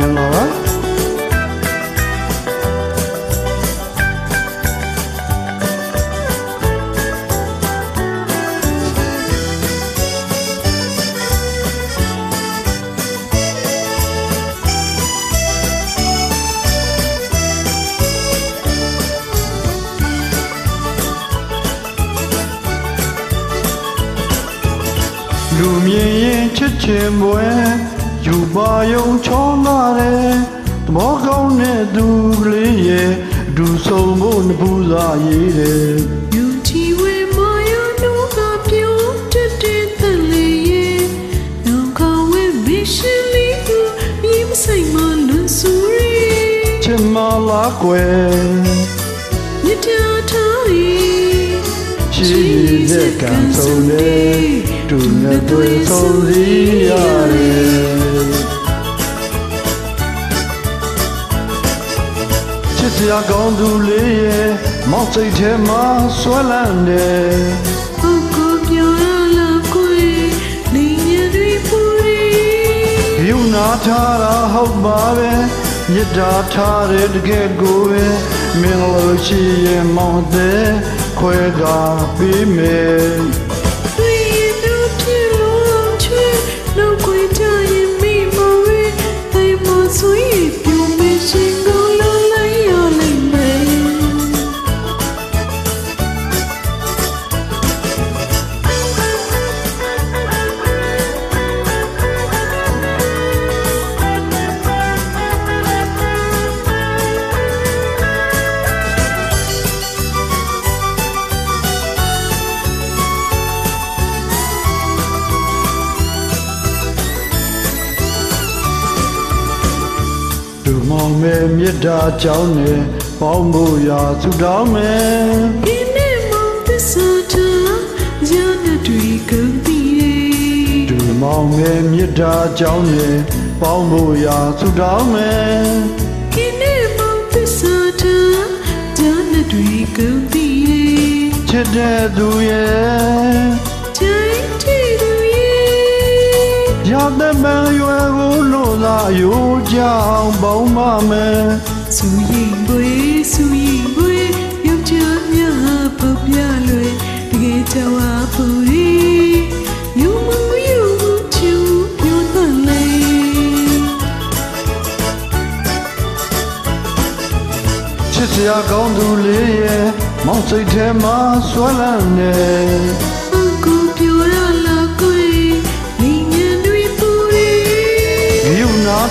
မင်္ဂလာ ပါလူမြင်ရင်ချစ်ချင်ပွဲယူပါယုံချောလာတယ်သဘောကောင်းတဲ့သူကလေးရဲ့အတူဆုံးဖို့နှစ်ပူစာရေးတယ်ယူချီဝဲမာယာနိုးကပြုံးတက်တဲ့တန်လေးရဲ့နောင်ခဝဲမရှင်လေးကိုမြေမဆိုင်မလွန်ဆူရီချစ်မလားကွယ်မြတ်တာထားရီရှိရည်စက်ကံဆုံးနေတူနဲ့တွေ့ဆုံးစီရတယ် ရာကောင်းသူလေးရဲ့မောက်စိတ်ထဲမှာဆွဲလန်းတယ်ဟုတ်ကိုပြောရလာကိုနေရတွေပူရီယူနာထားတာဟုတ်ပါပဲမြစ်တာထားတဲ့တကယ်ကိုပဲမင်းလို့ရှိရင်မောင်တဲ့ခွဲကပြီးမယ် လူမောင်မဲမြစ်တာကြောင်းနဲ့ပေါင်းဖို့ရာသူတောင်းမယ်ဒီနေ့မှသစ္စာထားရတဲ့တွေကုန်ပြီလေလူမောင်မဲမြစ်တာကြောင်းနဲ့ပေါင်းဖို့ရာသူတောင်းမယ်ဒီနေ့မှသစ္စာထားရတဲ့တွေကုန်ပြီလေချစ်တဲ့သူရဲ့ချိန်တီသူရဲ့ရတဲ့မန်ရွယ်ကို လို့သာရိုးကြောင်ပေါင်းပါမယ်စူရင်ပွေစူရင်ပွေယောက်ျားများပုတ်ပြလွယ်တကယ်ကြောက်ပူရီယုံမယုံချူညွတ်တယ်လေချစ်စရာကောင်းသူလေးရဲ့မောင်စိတ်ထဲမှာဆွဲလန်းနေ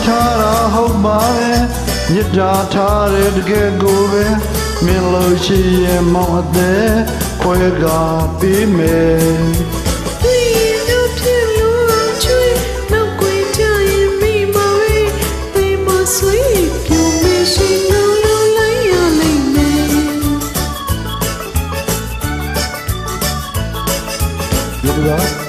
ထားတာဟုတ်ပါရဲ့မြစ်တာထားတဲ့တကယ်ကိုပဲမင်းလို့ရှိရင်မောင်းအသက်ခွဲကပေးမယ််သူက